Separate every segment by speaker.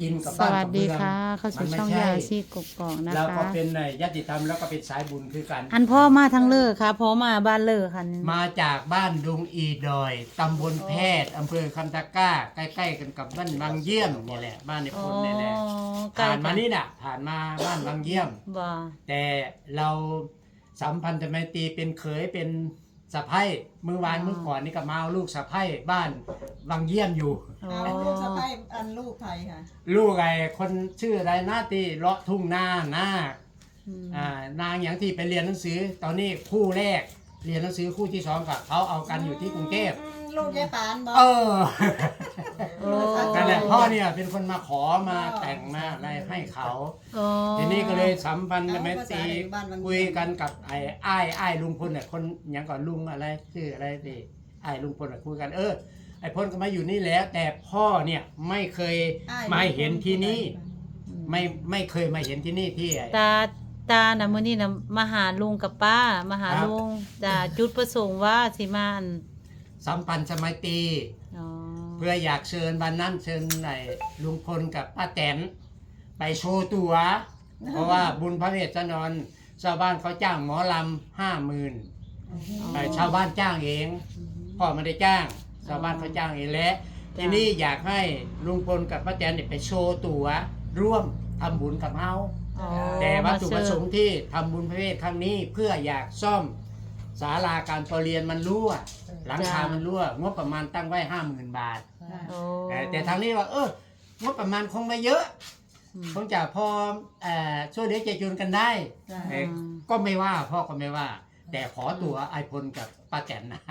Speaker 1: กินกับ
Speaker 2: ส
Speaker 1: บ้าน
Speaker 2: วัส
Speaker 1: กับ
Speaker 2: ดี
Speaker 1: เมือง
Speaker 2: ค่ะ เข้าสู่
Speaker 1: มันไม่
Speaker 2: ช่อง
Speaker 1: ใช่
Speaker 2: ยาชีกกอกนะ
Speaker 1: แล้วก็
Speaker 2: คะ
Speaker 1: เป็นในญาติธรรมแล้วก็เป็นสายบุญคือกัน
Speaker 2: อันพ่อมาทางเลอค่ะพ่อมาบ้านเลอค่ะ
Speaker 1: มาจากบ้านดุงอีดอย ตำบลแพทย์อำเภอคำตะกร้า ใกล้ๆกันกับบ้านบางเยี่ยมนี่แหละ บ้านใน
Speaker 2: อ๋
Speaker 1: พ
Speaker 2: อ
Speaker 1: ลนี่แหละ
Speaker 2: ใกล้
Speaker 1: ผ่านมา
Speaker 2: กัน
Speaker 1: นี่น่ะ ผ่านมาบ้านบางเยี่ยม
Speaker 2: บ่
Speaker 1: แต่เราสัมพันธไมตรีเป็นเขยเป็น สะพ้ายเมื่อวานเมื่อก่อนนี่ก็มาเอาลูกสะพ้ายบ้านบางเยี่ยมอยู่
Speaker 2: อ๋อ
Speaker 3: เอาลูกสะใภ้อันลูกไทยค่ะ
Speaker 1: ลูกไอ้คนชื่ออะไรนะที่เลาะทุ่งนาหน้า
Speaker 2: อืม
Speaker 1: อ่านางอย่างที่ไปเรียนหนังสือ ตอนนี้คู่แรก เรียนหนังสือคู่ที่สองกับเขาเอากันอยู่ที่กรุงเทพ
Speaker 3: อืม ลูกยายปานบอก
Speaker 1: เออ
Speaker 2: โอ้
Speaker 1: นั่นแหละพ่อเนี่ยเป็นคนมาขอมาแต่งมาอะไรให้เขา
Speaker 2: อ๋อ
Speaker 1: ทีนี้ก็เลยสัมพันธ์แม่ตรีคุยกันกับไอ้ไอ้ไอ้ายลุงพลเนี่ยคนอย่างก่อนลุงอะไรชื่ออะไรสิไอ้ายลุงพลน่ะคุยกันเออไอ้พลก็มาอยู่นี่แล้ว แต่พ่อเนี่ยไม่เคย
Speaker 3: อ้ย
Speaker 1: มาเห็นที่นี่ ไม่ไม่เคยมาเห็นที่นี่ที่ไอ้
Speaker 2: ตาตาน่ะมื้อนี้น่ะมาหาลุงกับป้ามาหา
Speaker 1: ครับ
Speaker 2: ลุงจ้ะจุดประสงค์ว่าสิมาอัน
Speaker 1: สัมพันธ์สมัยตรี
Speaker 2: อ๋อ
Speaker 1: เพื่ออยากเชิญวันนั้นเชิญไอ้ลุงพลกับป้าแตนไปโชว์ตัว เพราะว่าบุญพระเวทสนนชาวบ้านเขาจ้างหมอลำห้าหมื่นชาวบ้านจ้างเองพ่อไม่ได้จ้าง ชาวบ้านเขาจ้างเองและทีนี้อยากให้ลุงพลกับป้าแตนเนี่ยไปโชว์ตัว ร่วมทำบุญกับเฮา
Speaker 2: อ๋อ
Speaker 1: แต่วัตถุประสง
Speaker 2: มา
Speaker 1: ค์ที่ทำบุญพระเวทครั้งนี้เพื่ออยากซ่อม ศาลาการประเรียนมันรั่วหลังคา มันรั่วงบประมาณตั้งไว้ห้าหมื่นบาท
Speaker 2: โอ้
Speaker 1: เอ่อแต่ทางนี้ว่า เอองบประมาณคงไม่เยอะ
Speaker 2: อืม
Speaker 1: คงจะพอเอ่อช่วยเหลือใจจุนกันได้
Speaker 3: จ้ะ
Speaker 1: เอ่อก็ไม่ว่าพ่อก็ไม่ว่า แต่ขอตัวไอพลกับป้าแตนนะ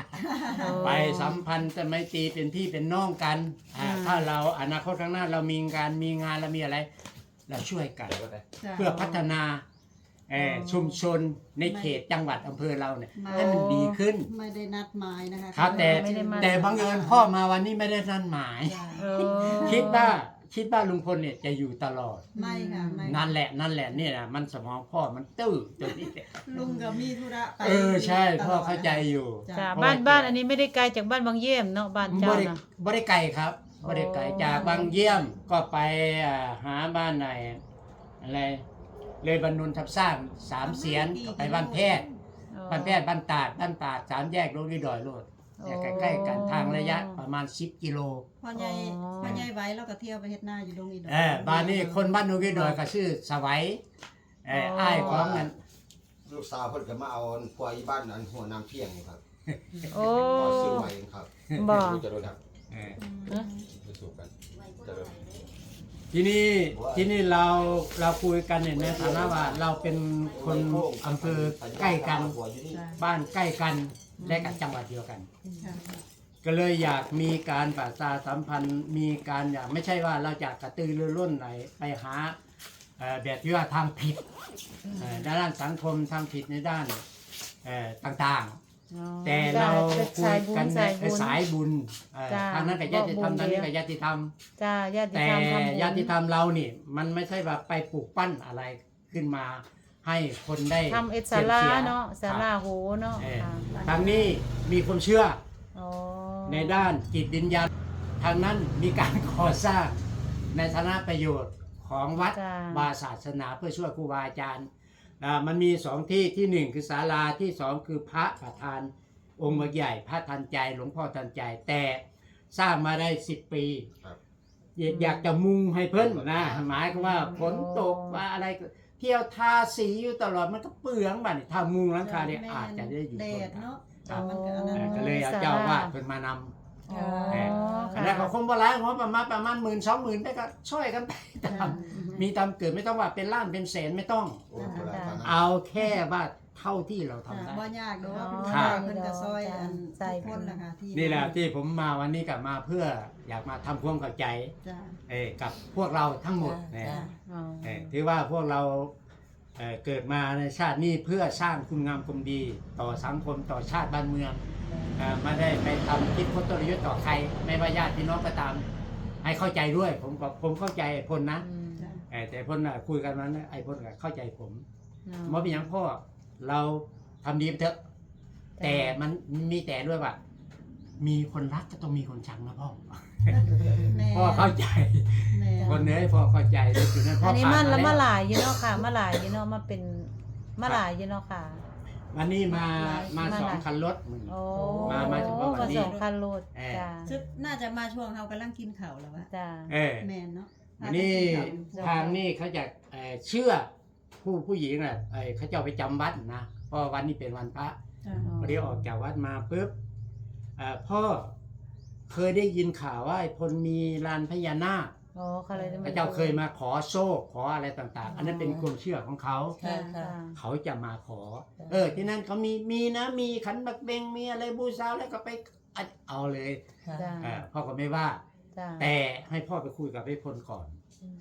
Speaker 2: โอ้
Speaker 1: ไปสัมพันธ์จะไม่ตรีเป็นพี่เป็นน้องกันอ่า
Speaker 2: อืม
Speaker 1: ถ้าเราอนาคตข้างหน้าเรามีงานมีงานเรามีอะไร เราช่วยกัน
Speaker 3: จ้ะ
Speaker 1: เพื่อพัฒนา เอ่อ
Speaker 2: อ๋อ
Speaker 1: ชุมชนในเขตจังหวัดอำเภอเราเนี่ย
Speaker 3: ไม่
Speaker 1: ให้มันดีขึ้น
Speaker 3: ไม่ได้นัดหมายนะคะ
Speaker 1: ครับแต่
Speaker 2: ไม่ได้มา
Speaker 1: แต่บังเอิญพ่อมาวันนี้ไม่ได้นัดหมาย
Speaker 3: จ้ะ
Speaker 2: โอ้
Speaker 1: คิดว่าคิดว่าลุงพลเนี่ยจะอยู่ตลอด
Speaker 3: ไม่ค่ะไม่
Speaker 1: นั่นแหละนั่นแหละเนี่ยนะมันสมองพ่อมันตื้อตัวนี้แหละ
Speaker 3: ลุงก็มีธุระไป
Speaker 1: เออใช่
Speaker 3: ตลด
Speaker 1: พ่อเข้าใจอยู่
Speaker 3: จ้ะ
Speaker 2: จ้ะ
Speaker 1: เพราะ
Speaker 2: บ้าน
Speaker 1: ว่า
Speaker 2: บ้านอันนี้ไม่ได้ไกลจากบ้านบางเยี่ยมเนาะบ้าน
Speaker 1: บ่
Speaker 2: เจ้า
Speaker 1: ได้
Speaker 2: น่ะ
Speaker 1: บ่ได้ไกลครับบ่ได้ไกล
Speaker 2: อ๋อ
Speaker 1: จากบางเยี่ยมก็ไปอ่าหาบ้านไหนอะไร เลยบรรนุนทับสร้างสามเสียนก็ไปบ้านแพทย์บ้านแพทย์บ้านตาดบ้านตาดสามแยกลงที่ดอยโลดเนี่ยใกล้ๆกันทางระยะประมาณ 10 กิโล
Speaker 3: พ่อใหญ่
Speaker 2: อ๋อ
Speaker 3: พ่อใหญ่ไว้แล้วก็เที่ยวไปเฮ็ดนาอยู่ดงอีดอก
Speaker 1: เออบ้านนี้คนบ้านนูกี่ดอยก็ชื่อสวัยเอออ้ายของนั้น
Speaker 4: ลูกสาวเพิ่นก็มาเอาพวกอีบ้านอันหัวน้ำเที่ยงนี่ครับ
Speaker 2: โอ้
Speaker 4: ก็ซื้อใหม่เองครับ
Speaker 2: บ่
Speaker 4: รู้จะโดนครับ
Speaker 1: เออ
Speaker 2: ฮะ
Speaker 4: ไปสู่กันเจะโดน
Speaker 1: ทีนี้ทีนี้เราเราคุยกันเนี่ยในฐานะว่าเราเป็นคนอำเภอใกล้กัน
Speaker 4: หัวอยู่นี่
Speaker 3: จ้ะ
Speaker 1: บ้านใกล้กันและกับจังหวัดเดียวกัน
Speaker 3: ค่ะ
Speaker 1: ก็เลยอยากมีการประชาสัมพันธ์มีการอยากไม่ใช่ว่าเราจะกระตือรือร้นไหนไปหาเอ่อแบบที่ว่าทางผิดเอ่อด้านสังคมทางผิดในด้านเอ่อต่างๆ แต่เราคุยกันใน
Speaker 2: สายบุญ
Speaker 1: สายบุญเอ่อ
Speaker 2: จ้ะ
Speaker 1: ทางนั้นกับญาติธรรม
Speaker 2: บอกบุญ
Speaker 1: ทางนี้
Speaker 2: เดียว
Speaker 1: กับญาติธรรม
Speaker 2: จ้าญาติ
Speaker 1: แต่
Speaker 2: ธรรมทำบุญ
Speaker 1: ญาติธรรมเรานี่ มันไม่ใช่ว่าไปปลูกปั้นอะไรขึ้นมาให้คนได้
Speaker 2: ทำเอสซาลาเนาะศาลาโหเนาะ
Speaker 1: เออ
Speaker 2: ค่ะ
Speaker 1: ทางนี้มีความเชื่อ
Speaker 2: อ๋อ
Speaker 1: ในด้านจิตวิญญาณทางนั้นมีการก่อสร้างในฐานะประโยชน์ของวัด
Speaker 2: จ้า
Speaker 1: วาศาสนาเพื่อช่วยครูบาอาจารย์อ่า มันมีสองที่ที่หนึ่งคือศาลาที่สองคือพระประธานองค์ใหญ่ พระทันใจหลวงพ่อทันใจแต่สร้างมาได้สิบปี
Speaker 4: ครับ
Speaker 1: อยากอยากจะมุงให้เพิ่นนะหมายความว่าฝนตกว่าอะไรก็เที่ยวทาสีอยู่ตลอดมันก็เปลืองบ้านี่ถ้ามุงหลังคาเนี่ยอาจจะได้อยู่
Speaker 3: แด
Speaker 1: ทน
Speaker 3: ด
Speaker 1: กัน
Speaker 3: เนาะ
Speaker 1: ครับ
Speaker 3: มันก็อันนั้น
Speaker 1: เออก็เลยเอาเจ้าวาดเพิ่นมานำ
Speaker 2: อ๋อ
Speaker 1: เออ
Speaker 2: ค่ะ
Speaker 1: แล้วก็คงบ่หลายงบประมาณประมาณหมื่นสองหมื่นไปก็ช่วยกันไปตามมีตามเกิดไม่ต้องว่าเป็นล้านเป็นแสนไม่ต้อง
Speaker 4: โอ้โหหลายพันนะ
Speaker 1: เอาแค่ว่าเท่าที่เราทำ
Speaker 3: จ้ะ
Speaker 1: ได้
Speaker 3: บ่ยากดอก
Speaker 2: อ๋อ
Speaker 3: ลูก
Speaker 1: ครั
Speaker 3: ชา
Speaker 1: บ
Speaker 3: ยเพิ่นก็ซอยอัน
Speaker 2: ใส่
Speaker 3: ทุกคนล่ะค่ะที่
Speaker 1: นี่แหละที่ผมมาวันนี้กลับมาเพื่ออยากมาทำความเข้าใจ
Speaker 3: จ้ะ
Speaker 1: เออกับพวกเราทั้งหมดนะ
Speaker 3: จ้ะ
Speaker 2: อ๋อ
Speaker 1: เออถือว่าพวกเราเอ่อเกิดมาในชาตินี้เพื่อสร้างคุณงามความดี ต่อสังคมต่อชาติบ้านเมืองเอ่อไม่ได้ไปทำคิดพจน์ยุทธ์ต่อใคร ไม่ว่าญาติพี่น้องก็ตาม ให้เข้าใจด้วย ผมก็ผมเข้าใจไอ้พลนะ
Speaker 2: อืม
Speaker 3: จ้ะ
Speaker 1: เออแต่พลน่ะคุยกันนั้นไอ้พลก็เข้าใจผม
Speaker 2: อ๋อ
Speaker 1: ว่าเป็นอย่างพ่อ เราทำดีไปเถอะ แต่มันมีแต่ด้วยว่ามีคนรักก็ต้องมีคนชังนะพ่อ
Speaker 3: แม่
Speaker 1: พ่อเข้าใจ
Speaker 3: แม่
Speaker 1: คนเนื้อพ่อเข้าใจในจุดนั้นพ่อ
Speaker 2: อันนี้
Speaker 1: ผ่า
Speaker 2: มันน
Speaker 1: มา
Speaker 2: แล้ว
Speaker 1: แล้
Speaker 2: มาวหลายอยู่เนาะค่ะมาหลายอยู่เนาะมาเป็นมาหลายอยู่เนาะค่ะ
Speaker 1: วันนี้มามา
Speaker 2: มา
Speaker 1: สอง
Speaker 2: หลาย
Speaker 1: คันรถมึง
Speaker 2: โอ้
Speaker 1: มามาเฉพาะวันนี้
Speaker 2: ก็สองคันรถ
Speaker 1: เออ
Speaker 2: จ้า
Speaker 3: ซึ่งน่าจะมาช่วงเฮากำลังกินข้าวแล้ววะ
Speaker 2: จ้า
Speaker 1: เออ
Speaker 3: แม่นเนาะ
Speaker 1: วันนี้
Speaker 2: จ้ะ
Speaker 1: ทางนี้เขาจะเอ่อเชื่อ ผู้ผู้หญิงน่ะเอ่อเขาจะเอาไปจำวัดนะเพราะวันนี้เป็นวันพระ
Speaker 3: จ้ะ
Speaker 1: พอดีออกจากวัดมาปุ๊บเอ่อพ่อเคยได้ยินข่าวว่าไอ้พลมีลานพญานาค
Speaker 2: โอ้เขาเลยได้
Speaker 1: พระเจ้าเคยมาขอโชคขออะไรต่าง ๆ อันนั้นเป็นความเชื่อของเขา
Speaker 2: ค่ะ ค่ะ
Speaker 1: เขาจะมาขอ เออ ที่นั่นเขามีมีนะมีขันบักเบงมีอะไรบูชาแล้วก็ไปอัดเอาเลย
Speaker 2: จ้า
Speaker 1: เออพ่อก็ไม่ว่า
Speaker 2: จ้า
Speaker 1: แต่ให้พ่อไปคุยกับไอ้พลก่อน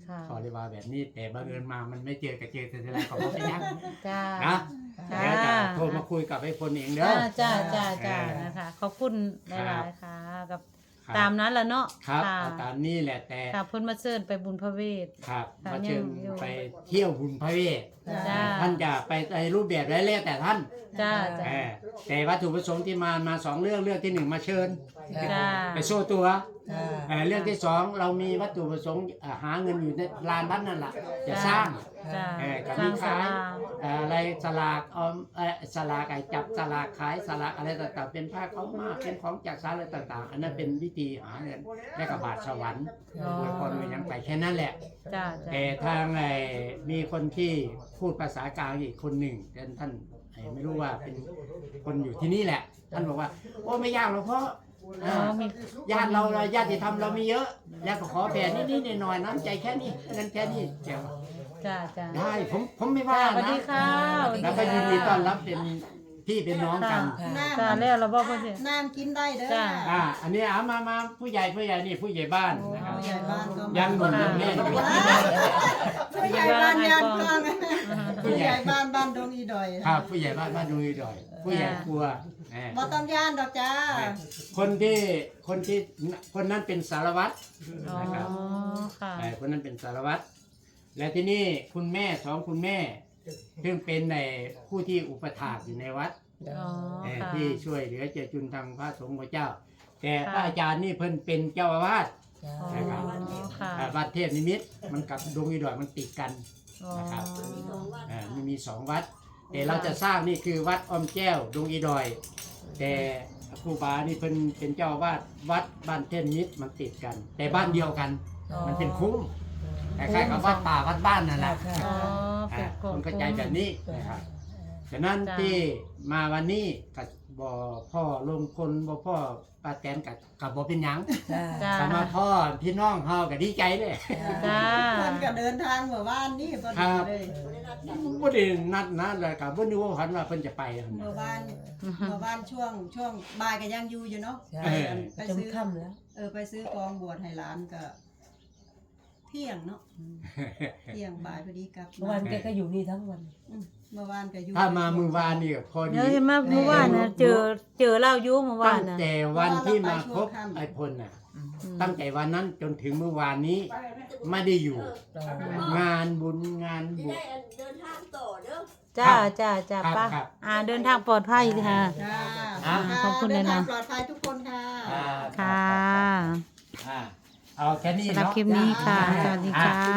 Speaker 2: ค่ะ
Speaker 1: ขอเลยว่าแบบนี้แต่บังเอิญมามันไม่เจอกับเจอแต่ทีไรเขาบอกไม่ยัง
Speaker 2: จ้า
Speaker 1: นะ
Speaker 2: ค่ะ
Speaker 1: แล้วจะโทรมาคุยกับไอ้พลเองเด้อ
Speaker 2: จ้าจ้าจ้าจ้า
Speaker 1: เออ
Speaker 2: นะคะ ขอบคุณห
Speaker 1: ครับ
Speaker 2: ลายๆค่ะกับ
Speaker 1: ครับ
Speaker 2: ตามนั้นแหละเนาะ
Speaker 1: ครับ
Speaker 2: ค่ะ
Speaker 1: เอาตามนี้แหละแต่
Speaker 2: ค่ะเพิ่นมาเชิญไปบุญพระเวท
Speaker 1: ครับ
Speaker 2: ค่ะ
Speaker 1: มาเชิญ
Speaker 2: ยังอยู่
Speaker 1: ไปเที่ยวบุญพระเวท
Speaker 2: จ้า
Speaker 1: ท่านจะไปในรูปแบบไรแล้วแต่ท่าน
Speaker 2: จ้าจ้า
Speaker 1: เออแต่วัตถุประสงค์ที่มามาสองเรื่องเรื่องที่หนึ่งมาเชิญ
Speaker 2: จ้า
Speaker 1: ไปโชว์ตัวเอ่อเรื่องที่สองเรามีวัตถุประสงค์อ่าหาเงินอยู่ในลานวัดนั่นแหละจะสร้าง
Speaker 2: จ้า
Speaker 1: เออกับ
Speaker 2: สร้าง
Speaker 1: มี
Speaker 2: ศา
Speaker 1: ขาย
Speaker 2: ลา
Speaker 1: เอ่ออะไร สลากออมเอ่อสลากไอ้จับสลากขายสลากอะไรต่างๆเป็นผ้าเขาวมาเป็นของจากสารอะไรต่างๆ อันนั้นเป็นวิธีหาเงินและกับบาทสวรรค์
Speaker 2: อ๋อ
Speaker 1: โดยพรมันยังไปแค่นั้นแหละ
Speaker 2: จ้าจ้า
Speaker 1: แต่ทางไอ้มีคนที่พูดภาษากลางอีกคนหนึ่งแต่ท่านไอ้ไม่รู้ว่าเป็นคนอยู่ที่นี่แหละ ท่านบอกว่า โอ้ไม่ยากหรอกเพราะ
Speaker 2: อ๋อมี
Speaker 1: ญาติเราเราญาติธรรมเรามีเยอะ แล้วก็ขอแผ่นิดๆหน่อยๆน้ำใจแค่นี้เงินแค่นี้เจ้า
Speaker 2: จ้าจ้า
Speaker 1: ได้ผมผมไม่ว่า
Speaker 2: สวัส
Speaker 1: นะ
Speaker 2: ดีค่ะสวัสดี
Speaker 1: แล้วก็ยินดีต้อนรับเป็นพี่เป็นน้องกัน
Speaker 3: น้ำ
Speaker 2: จ้าแล้วเราบอกเพิ่นสิ
Speaker 3: น้ำกินได้เด้อ
Speaker 2: จ้ะ
Speaker 1: อ่า อันนี้เอามามาผู้ใหญ่ผู้ใหญ่นี่ผู้ใหญ่บ้านนะครับ
Speaker 3: ผู้ใหญ่บ้านก็มา
Speaker 1: ยังหนุ่มยังแน่นอยู่
Speaker 3: ผู้ใหญ่บ้านยันกองผู้ใหญ่บ้านบ้านดงอีดอย
Speaker 1: ครับผู้ใหญ่บ้านบ้านดูดอย ผู้ใหญ่ครัวแหม
Speaker 3: บ่ต้องย่านดอกจ้า
Speaker 1: คนที่คนที่คนนั้นเป็นสารวัตร
Speaker 2: อ๋อ
Speaker 1: นะครับ
Speaker 2: ค่ะ
Speaker 1: เอ่อคนนั้นเป็นสารวัตร และที่นี่คุณแม่สองคุณแม่ ซึ่งเป็นในผู้ที่อุปถากอยู่ในวัด
Speaker 2: อ๋อ
Speaker 1: เอ่อ
Speaker 2: ค่ะ
Speaker 1: ที่ช่วยเหลือเจอจุนทางพระสงฆ์พระเจ้า แต่
Speaker 2: ค่ะ
Speaker 1: พระอาจารย์นี่เพิ่นเป็นเจ้าอาวาส
Speaker 2: อ๋อ
Speaker 1: นะครับ
Speaker 2: ค่ะ
Speaker 1: อ่าวัดเทพนิมิตรมันกับดงอีดอยมันติดกัน
Speaker 2: อ๋อ
Speaker 1: นะครับ อ่ามันมีสองวัด แต่เราจะสร้างนี่คือวัดอ้อมแก้วดงอีดอย แต่ครูบานี่เพิ่นเป็นเจ้าอาวาสวัดบ้านเทพนิมิตรมันติดกัน แต่บ้านเดียวกัน มันเป็นคุ้ม คล้ายๆกับวัดป่าวัดบ้านนั่นแหละ
Speaker 2: อ๋อ
Speaker 1: อ่า
Speaker 2: เป็น
Speaker 1: คนเข้าใจแบบนี้นะครับ ฉะนั้น
Speaker 2: จ้ะ
Speaker 1: ที่มาวันนี้กับบ่พ่อลงพลบ่พ่อป้าแตนกับกับบ่เป็นหยัง
Speaker 2: จ้า
Speaker 1: ถ้ามาพ่อพี่น้องเฮาก็ดีใจเลย
Speaker 2: จ้า
Speaker 3: เพิ่นก็เดินทางเมื่อวานนี่พอ
Speaker 1: ครั
Speaker 3: ดี
Speaker 1: บ
Speaker 3: เลย
Speaker 1: บ่ได้นัดนะแล้วก็บ่นึกว่าคันว่าเพิ่นจะไปหั่น
Speaker 3: เมื่
Speaker 1: น่ะ
Speaker 3: อวานเมื่อวานช่วงช่วงบ่ายก็ยังอยู่อยู่เนาะ
Speaker 1: เออ
Speaker 3: ไป
Speaker 5: จน
Speaker 3: ซื้อ
Speaker 5: ค่ำแล้ว
Speaker 3: เออไปซื้อกองบวชให้หลานก็ เที่ยงเนาะเที่ยงบ่ายพอดีกลับ
Speaker 5: เมื่อวานแกก็อยู่นี่ทั้งวัน
Speaker 3: อืมเมื่อวานก็อยู่
Speaker 1: ถ้ามามือวานนี่ก็พอดี
Speaker 2: เดี๋ยวเห็นไหมาเมื่อวานนะเจอเจอเล่ายุ่เมื่อวา
Speaker 1: ตั้
Speaker 2: น
Speaker 1: ง
Speaker 2: นะ
Speaker 1: แต่วันที่มาพบไอ้พลน่ะ
Speaker 2: อืม
Speaker 1: ตั้งแต่วันนั้นจนถึงเมื่อวานนี้ไม่ได้อยู่ งานบุญงานบุญ
Speaker 6: เดินทางต่อเด้อ
Speaker 2: จ้าจ้าจ้า
Speaker 1: ครับ
Speaker 2: ป้า
Speaker 1: ครับ
Speaker 2: อ่าเดินทางปลอดภัยค่ะ
Speaker 3: จ้า
Speaker 1: อะ
Speaker 2: ขอบคุณเลยนะ
Speaker 3: เดิทางปลอดภัยทุกคนค่ะ
Speaker 1: อ่า
Speaker 2: ค่ะ
Speaker 1: อ่า เอาแค่นี้
Speaker 2: สำหรับ
Speaker 1: เนาะ
Speaker 2: คลิปนี้ค่ะ สวัสดีค่ะ